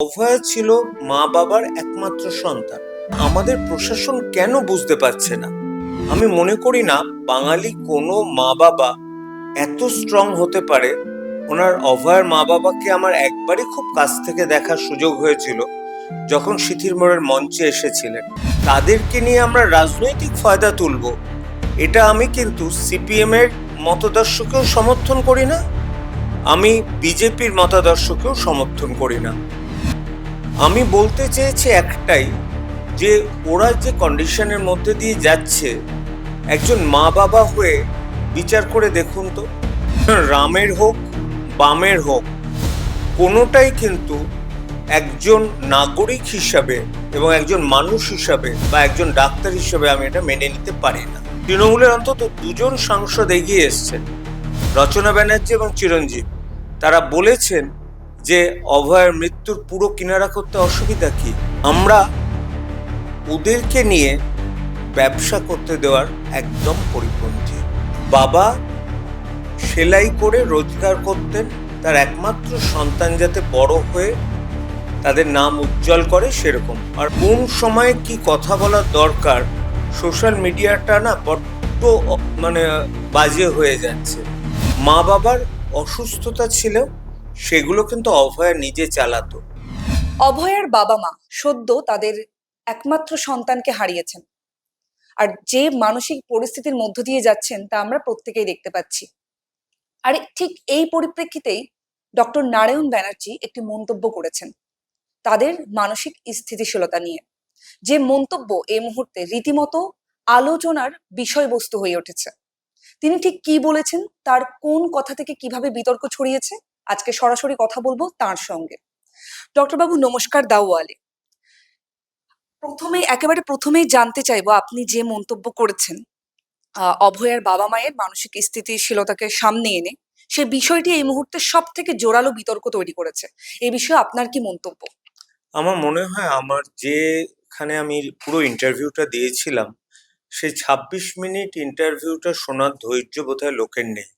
অভয়া ছিল মা বাবার একমাত্র সন্তান। আমাদের প্রশাসন কেন বুঝতে পারছে না? আমি মনে করি না বাঙালি কোনো মা বাবা এত স্ট্রং হতে পারে। ওনার অভয়ের মা বাবাকে আমার একবারই খুব কাছ থেকে দেখার সুযোগ হয়েছিল যখন সিথির মোড়ের মঞ্চে এসেছিলেন। তাদেরকে নিয়ে আমরা রাজনৈতিক ফায়দা তুলব। এটা আমি কিন্তু সিপিএম এর মতদর্শকেও সমর্থন করি না। আমি বিজেপির মতাদর্শকেও সমর্থন করি না। আমি বলতে চেয়েছি একটাই, যে ওরা যে কন্ডিশনের মধ্যে দিয়ে যাচ্ছে, একজন মা বাবা হয়ে বিচার করে দেখুন তো। রামের হোক, বামের হোক, কোনোটাই কিন্তু একজন নাগরিক হিসাবে এবং একজন মানুষ হিসাবে বা একজন ডাক্তার হিসাবে আমি এটা মেনে নিতে পারি না। তৃণমূলের অন্তত দুজন সাংসদ এগিয়ে এসছেন, রচনা ব্যানার্জি এবং চিরঞ্জিত তারা বলেছেন যে অভয়ের মৃত্যুর পুরো কিনারা করতে অসুবিধা কি? আমরা ওদেরকে নিয়ে ব্যবসা করতে দেওয়ার একদম পরিপন্থী। বাবা সেলাই করে রোজগার করতেন, তার একমাত্র সন্তান যাতে বড় হয়ে তাদের নাম উজ্জ্বল করে সেরকম। আর কোন সময়ে কি কথা বলার দরকার, সোশ্যাল মিডিয়াটা না বড্ড মানে বাজে হয়ে যাচ্ছে। মা বাবার অসুস্থতা ছিল সেগুলো কিন্তু অভয়া নিজে চালাতো। অভয়ার বাবা মা সদ্য তাদের একমাত্র সন্তানকে হারিয়েছেন। আর যে মানসিক পরিস্থিতির মধ্য দিয়ে যাচ্ছেন তা আমরা প্রত্যেকেই দেখতে পাচ্ছি। আর ঠিক এই পরিপ্রেক্ষিতেই ডক্টর নারায়ণ ব্যানার্জি একটি মন্তব্য করেছেন তাদের মানসিক স্থিতিশীলতা নিয়ে। যে মন্তব্য এই মুহূর্তে রীতিমতো আলোচনার বিষয়বস্তু হয়ে উঠেছে। তিনি ঠিক কি বলেছেন, তার কোন কথা থেকে কীভাবে বিতর্ক ছড়িয়েছে? আজকে সরাসরি কথা বলব তার সঙ্গে। ডক্টর বাবু, নমস্কার দাওয়ালে। প্রথমে একেবারে প্রথমেই জানতে চাইব, আপনি যে মন্তব্য করেছেন অভয়ার বাবা মায়ের মানসিক স্থিতিশীলতাকে সামনে এনে, সে বিষয়টি এই মুহূর্তে সব থেকে জোরালো বিতর্ক তৈরি করেছে। এই বিষয়ে আপনার কি মন্তব্য? আমার মনে হয়, আমার যেখানে আমি পুরো ইন্টারভিউটা দিয়েছিলাম সেই ছাব্বিশ মিনিট ইন্টারভিউটা শোনার ধৈর্য বোধহয় লোকের নেই।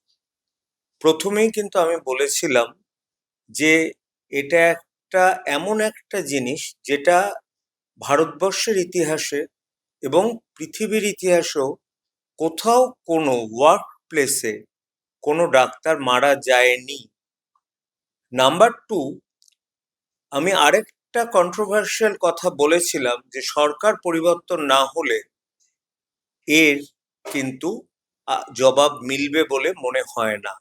প্রথমেই কিন্তু আমি বলেছিলাম যে এটা একটা এমন একটা জিনিস যেটা ভারতবর্ষের ইতিহাসে এবং পৃথিবীর ইতিহাসেও কোথাও কোনো ওয়ার্ক প্লেসে কোনো ডাক্তার মারা যায়নি। নাম্বার টু আমি আরেকটা কন্ট্রোভার্সিয়াল কথা বলেছিলাম যে সরকার পরিবর্তন না হলে এর কিন্তু জবাব মিলবে বলে মনে হয় না।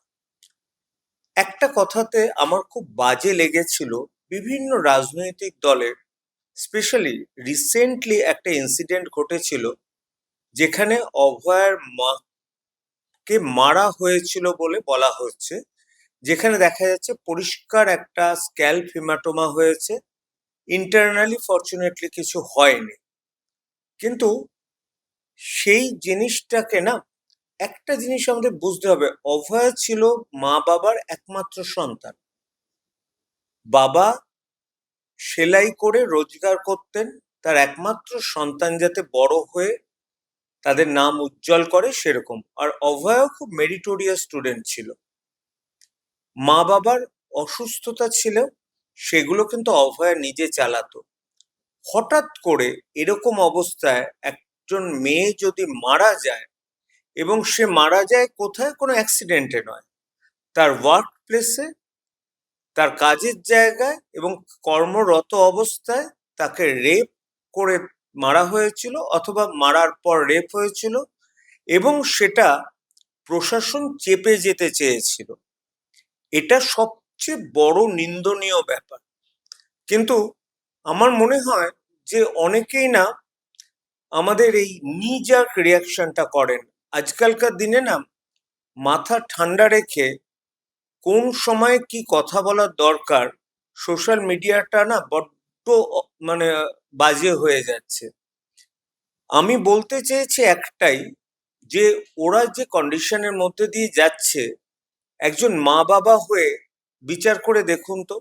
একটা কথাতে আমার খুব বাজে লেগেছিল বিভিন্ন রাজনৈতিক দলের স্পেশালি রিসেন্টলি একটা ইনসিডেন্ট ঘটেছিল, যেখানে অভয়ার মাকে মারা হয়েছিল বলে বলা হচ্ছে। যেখানে দেখা যাচ্ছে পরিষ্কার একটা স্ক্যাল ফিমাটোমা হয়েছে। ইন্টারনালি ফর্চুনেটলি কিছু হয়নি। কিন্তু সেই জিনিসটাকে না একটা জিনিস আমাদের বুঝতে হবে, অভয়া ছিল মা বাবার একমাত্র সন্তান। বাবা সেলাই করে রোজগার করতেন, তার একমাত্র সন্তান যাতে বড় হয়ে তাদের নাম উজ্জ্বল করে সেরকম। আর অভয়াও খুব মেরিটোরিয়াস স্টুডেন্ট ছিল। মা বাবার অসুস্থতা ছিল সেগুলো কিন্তু অভয়া নিজে চালাতো। হঠাৎ করে এরকম অবস্থায় একজন মেয়ে যদি মারা যায় এবং সে মারা যায় কোথায়? কোনো অ্যাক্সিডেন্টে নয়। তার ওয়ার্ক প্লেসে তার কাজের জায়গায় এবং কর্মরত অবস্থায় তাকে রেপ করে মারা হয়েছিল অথবা মারার পর রেপ হয়েছিল এবং সেটা প্রশাসন চেপে যেতে চেয়েছিল। এটা সবচেয়ে বড় নিন্দনীয় ব্যাপার। কিন্তু আমার মনে হয় যে অনেকেই না আমাদের এই নিজাক রিয়াকশনটা করেন। আজকালকার দিনে না মাথা ঠান্ডা রেখে কোন সময় কি কথা বলার দরকার সোশ্যাল মিডিয়াটা না বড্ড মানে বাজে হয়ে যাচ্ছে। আমি বলতে চেয়েছি একটাই যে ওরা যে কন্ডিশনের মধ্যে দিয়ে যাচ্ছে, একজন মা বাবা হয়ে বিচার করে দেখুন তো,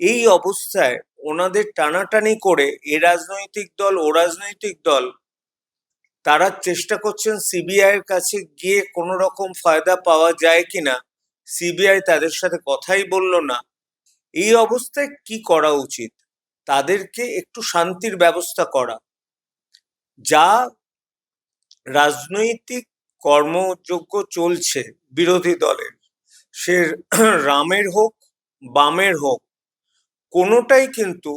এই অবস্থায় ওনাদের টানাটানি করে এ রাজনৈতিক দল, ও রাজনৈতিক দল তারা চেষ্টা করছেন সিবিআই এর কাছে গিয়ে কোনো রকম ফায়দা পাওয়া যায় কিনা সিবিআই তাদের সাথে কথাই বলল না। এই অবস্থায় কি করা উচিত? তাদেরকে একটু শান্তির ব্যবস্থা করা। যা রাজনৈতিক কর্মযোগ্য চলছে বিরোধী দলের। সে রামের হোক, বামের হোক, কোনোটাই কিন্তু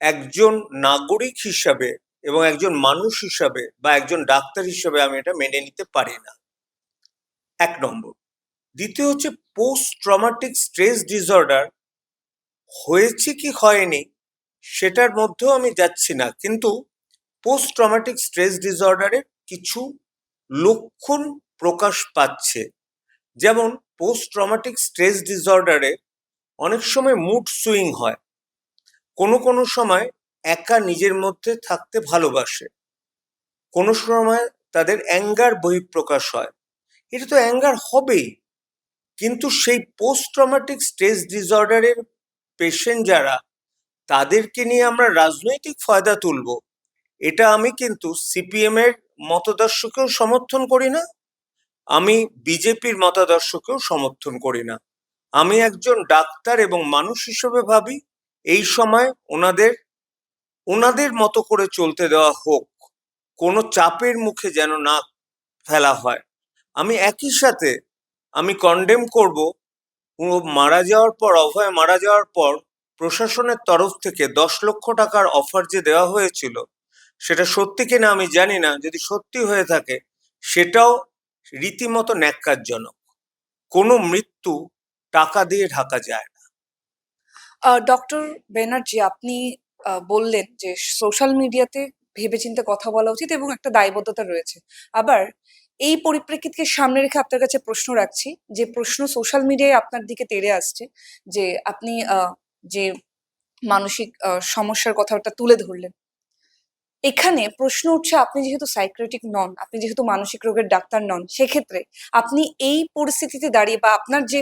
একজন নাগরিক হিসাবে এবং একজন মানুষ হিসাবে বা একজন ডাক্তার হিসাবে আমি এটা মেনে নিতে পারি না। এক নম্বর। দ্বিতীয় হচ্ছে পোস্ট ট্রমাটিক স্ট্রেস ডিসঅর্ডার হয়েছে কি হয়নি সেটার মধ্যেও আমি যাচ্ছি না। কিন্তু পোস্ট ট্রমাটিক স্ট্রেস ডিসঅর্ডারের কিছু লক্ষণ প্রকাশ পাচ্ছে। যেমন পোস্ট ট্রমাটিক স্ট্রেস ডিসঅর্ডারে অনেক সময় মুড সুইং হয়। কোনো কোনো সময় একা নিজের মধ্যে থাকতে ভালোবাসে। কোনো সময় তাদের অ্যাঙ্গার বহিঃপ্রকাশ হয়। এটা তো অ্যাঙ্গার হবেই। কিন্তু সেই পোস্ট ট্রমাটিক স্ট্রেস ডিসঅর্ডারের পেশেন্ট যারা, তাদেরকে নিয়ে আমরা রাজনৈতিক ফায়দা তুলব। এটা আমি কিন্তু সিপিএম এর মতাদর্শকেও সমর্থন করি না। আমি বিজেপির মতাদর্শকেও সমর্থন করি না। আমি একজন ডাক্তার এবং মানুষ হিসেবে ভাবি, এই সময় ওনাদের ওনাদের মতো করে চলতে দেওয়া হোক, কোনো চাপের মুখে যেন না ফেলা হয়। আমি একই সাথে আমি কন্ডেম করব মারা যাওয়ার পর, অভয় মারা যাওয়ার পর, প্রশাসনের তরফ থেকে দশ লক্ষ টাকার অফার যে দেওয়া হয়েছিল, সেটা সত্যি কিনা আমি জানি না। যদি সত্যি হয়ে থাকে, সেটাও রীতিমতো ন্যাক্কারজনক। কোনো মৃত্যু টাকা দিয়ে ঢাকা যায় না। ডক্টর ব্যানার্জি আপনি বললেন যে সোশ্যাল মিডিয়াতে ভেবেচিন্তে কথা বলা উচিত এবং একটা দায়বদ্ধতা রয়েছে। আবার এই পরিপ্রেক্ষিতকে সামনে রেখে আপনার কাছে প্রশ্ন রাখছি যে প্রশ্ন সোশ্যাল মিডিয়ায় আপনার দিকে তেড়ে আসছে যে আপনি যে মানসিক সমস্যার কথাটা তুলে ধরলেন। এখানে প্রশ্ন উঠছে আপনি যেহেতু সাইক্রেটিক নন, আপনি যেহেতু মানসিক রোগের ডাক্তার নন, সেক্ষেত্রে আপনি এই পরিস্থিতিতে দাঁড়িয়ে বা আপনার যে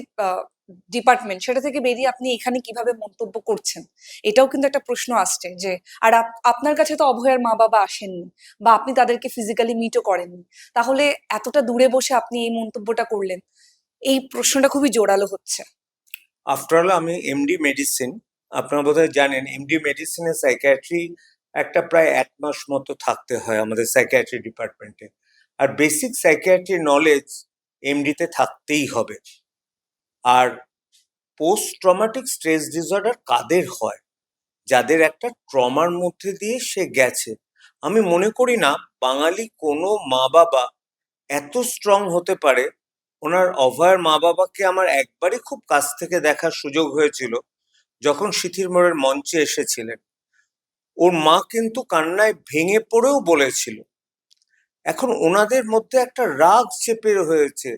ডিপার্টমেন্ট সেটা থেকে বেরিয়ে আপনি এখানে কীভাবে মন্তব্য করছেন? এটাও কিন্তু একটা প্রশ্ন আসছে যে, আর আপনার কাছে তো অভয়ার মা বাবা আসেননি বা আপনি তাদেরকে ফিজিক্যালি মিটও করেননি। তাহলে এতটা দূরে বসে আপনি এই মন্তব্যটা করলেন, এই প্রশ্নটা খুবই জোরালো হচ্ছে। আফটার অল আমি এমডি মেডিসিন আপনারা বোধহয় জানেন এমডি মেডিসিনে সাইকিয়াট্রি একটা প্রায় এক মাস মতো থাকতে হয় আমাদের সাইকিয়াট্রি ডিপার্টমেন্টে আর বেসিক সাইকিয়াট্রি নলেজ এমডিতে থাকতেই হবে। আর পোস্ট ট্রমাটিক স্ট্রেস ডিসঅর্ডার কাদের হয়? যাদের একটা ট্রমার মধ্যে দিয়ে সে গেছে। আমি মনে করি না বাঙালি কোনো মা বাবা এত স্ট্রং হতে পারে। ওনার অভয়ের মা বাবাকে আমার একবারই খুব কাছ থেকে দেখার সুযোগ হয়েছিল যখন সিথির মোড়ের মঞ্চে এসেছিলেন। ওর মা কিন্তু কান্নায় ভেঙে পড়েও বলেছিল। এখন ওনাদের মধ্যে একটা রাগ চেপে হয়েছে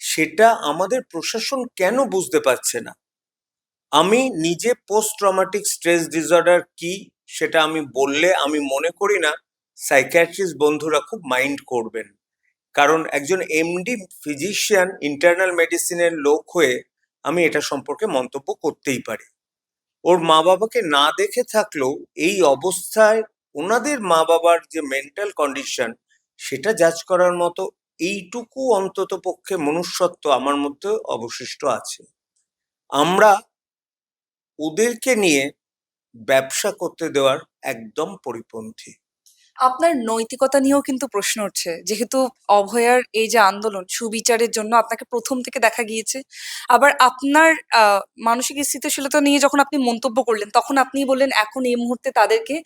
সেটা আমাদের প্রশাসন কেন বুঝতে পারছে না? আমি নিজে পোস্ট ট্রমাটিক স্ট্রেস ডিসঅর্ডার কি সেটা আমি বললে আমি মনে করি না সাইকিয়াট্রিস্ট বন্ধুরা খুব মাইন্ড করবেন। কারণ একজন এমডি ফিজিশিয়ান ইন্টারনাল মেডিসিনের লোক হয়ে আমি এটা সম্পর্কে মন্তব্য করতেই পারি। ওর মা বাবাকে না দেখে থাকলেও এই অবস্থায় ওনাদের মা বাবার যে মেন্টাল কন্ডিশন সেটা জাজ করার মতো এইটুকু অন্তত পক্ষে মনুষ্যত্ব আমার মধ্যে অবশিষ্ট আছে। আমরা ওদেরকে নিয়ে ব্যবসা করতে দেওয়ার একদম পরিপন্থী। আপনার নৈতিকতা নিয়েও কিন্তু প্রশ্ন উঠছে। যেহেতু অভয়ার এই যে আন্দোলন, সুবিচারের জন্য আপনাকে প্রথম থেকে দেখা গিয়েছে। আবার আপনার মানসিক স্থিতিশীলতা নিয়ে যখন আপনি মন্তব্য করলেন, তখন আপনি বললেন, এখন এই মুহূর্তে তাদেরকে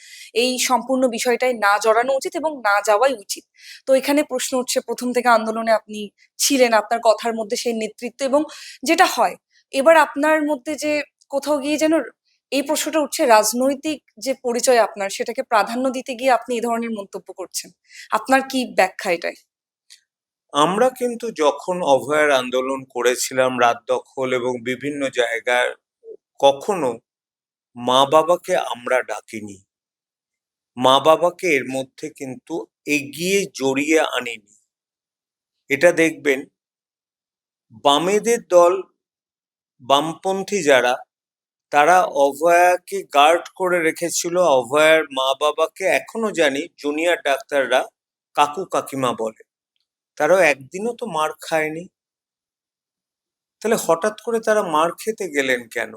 এই সম্পূর্ণ বিষয়টায় না জড়ানো উচিত এবং না যাওয়াই উচিত। তো এখানে প্রশ্ন উঠছে, প্রথম থেকে আন্দোলনে আপনি ছিলেন, আপনার কথার মধ্যে সেই নেতৃত্ব এবং যেটা হয়, এবার আপনার মধ্যে যে কোথাও গিয়ে যেন এই প্রশ্নটা উঠছে, রাজনৈতিক যে পরিচয় আপনার, সেটাকে প্রাধান্য দিতে গিয়ে আপনি এই ধরনের মন্তব্য করছেন। আপনার কি ব্যাখ্যা এটাই? আমরা কিন্তু যখন অভয়ার আন্দোলন করেছিলাম, রাত দখল এবং বিভিন্ন জায়গায় কখনো মা বাবাকে আমরা ডাকিনি। মা বাবাকে এর মধ্যে কিন্তু এগিয়ে জড়িয়ে আনিনি। এটা দেখবেন, বামেদের দল, বামপন্থী যারা তারা অভয়াকে গার্ড করে রেখেছিল। অভয়ার মা বাবাকে এখনও জানি জুনিয়র ডাক্তাররা কাকু কাকিমা বলে। তারাও একদিনও তো মার খায়নি। তাহলে হঠাৎ করে তারা মার খেতে গেলেন কেন?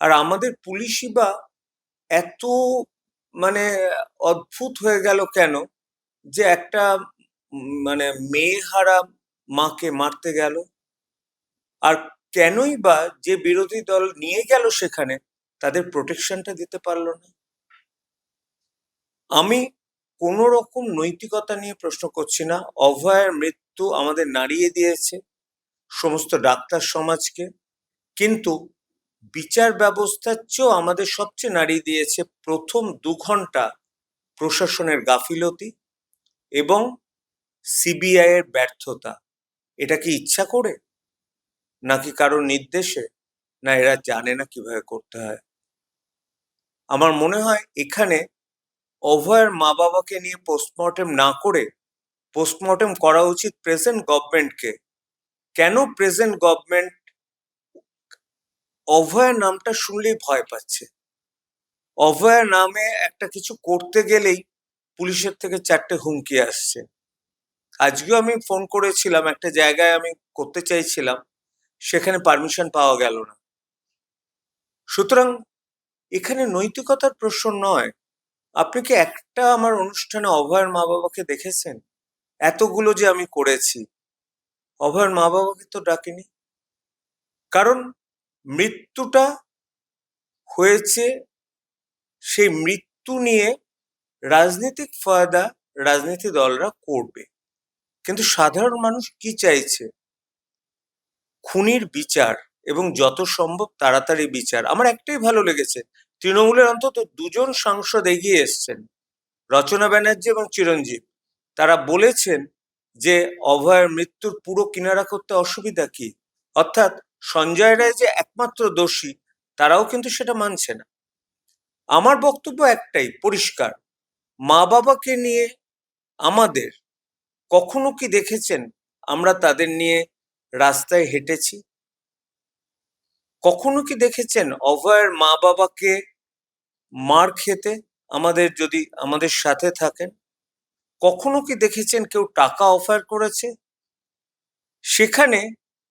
আর আমাদের পুলিশই বা এত মানে অদ্ভুত হয়ে গেল কেন যে একটা মানে মেয়ে হারা মাকে মারতে গেল? আর কেনই বা যে বিরোধী দল নিয়ে গেল সেখানে, তাদের প্রোটেকশনটা দিতে পারল না। আমি কোন রকম নৈতিকতা নিয়ে প্রশ্ন করছি না। অভয়ের মৃত্যু আমাদের নাড়িয়ে দিয়েছে সমস্ত ডাক্তার সমাজকে। কিন্তু বিচার ব্যবস্থার চেয়েও আমাদের সবচেয়ে নাড়িয়ে দিয়েছে প্রথম দু ঘণ্টা প্রশাসনের গাফিলতি এবং সিবিআই এর ব্যর্থতা। এটা কি ইচ্ছা করে? নাকি কারও নির্দেশে? না, এরা জানে না কীভাবে করতে হয়। আমার মনে হয় এখানে অভয়ের মা বাবাকে নিয়ে পোস্টমর্টেম না করে পোস্টমর্টেম করা উচিত প্রেজেন্ট গভর্নমেন্টকে কেন প্রেজেন্ট গভর্নমেন্ট অভয়ের নামটা শুনলেই ভয় পাচ্ছে? অভয়া নামে একটা কিছু করতে গেলেই পুলিশের থেকে চারটে হুমকি আসছে। আজকেও আমি ফোন করেছিলাম, একটা জায়গায় আমি করতে চাইছিলাম। সেখানে পারমিশন পাওয়া গেল না। সুতরাং এখানে নৈতিকতার প্রশ্ন নয়। আপনি কি একটা আমার অনুষ্ঠানে অভয়ের মা বাবাকে দেখেছেন? এতগুলো যে আমি করেছি। অভয়ের মা বাবাকে তো ডাকিনি। কারণ মৃত্যুটা হয়েছে সেই মৃত্যু নিয়ে রাজনৈতিক ফায়দা, রাজনীতি দলরা করবে। কিন্তু সাধারণ মানুষ কি চাইছে? খুনির বিচার এবং যত সম্ভব তাড়াতাড়ি বিচার। আমার একটাই ভালো লেগেছে, তৃণমূলের অন্তত দুজন সাংসদ এগিয়ে এসছেন, রচনা ব্যানার্জি এবং চিরঞ্জীব। তারা বলেছেন যে, অভয়ের মৃত্যুর পুরো কিনারা করতে অসুবিধা কি? অর্থাৎ সঞ্জয় রায় যে একমাত্র দোষী, তারাও কিন্তু সেটা মানছে না। আমার বক্তব্য একটাই, পরিষ্কার। মা বাবাকে নিয়ে আমাদের কখনো কি দেখেছেন? আমরা তাদের নিয়ে রাস্তায় হেঁটেছি। কখনো কি দেখেছেন অভয়ের মা বাবাকে মার খেতে আমাদের যদি আমাদের সাথে থাকেন? কখনো কি দেখেছেন কেউ টাকা অফার করেছে? সেখানে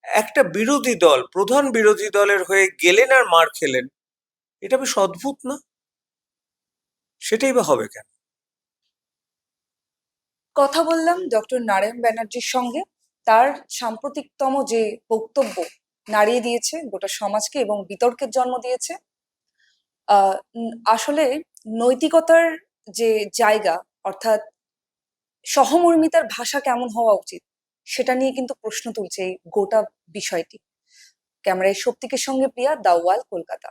একটা বিরোধী দল, প্রধান বিরোধী দলের হয়ে গেলেন আর মার খেলেন, এটা বেশ অদ্ভুত না? সেটাই বা হবে কেন? কথা বললাম ডক্টর নারায়ণ ব্যানার্জির সঙ্গে। তার সাম্প্রতিকতম যে বক্তব্য নাড়িয়ে দিয়েছে গোটা সমাজকে এবং বিতর্কের জন্ম দিয়েছে আসলে নৈতিকতার যে জায়গা, অর্থাৎ সহমর্মিতার ভাষা কেমন হওয়া উচিত, সেটা নিয়ে কিন্তু প্রশ্ন তুলছে এই গোটা বিষয়টি। ক্যামেরায় শক্তিকের সঙ্গে প্রিয়া, দাওয়াল, কলকাতা।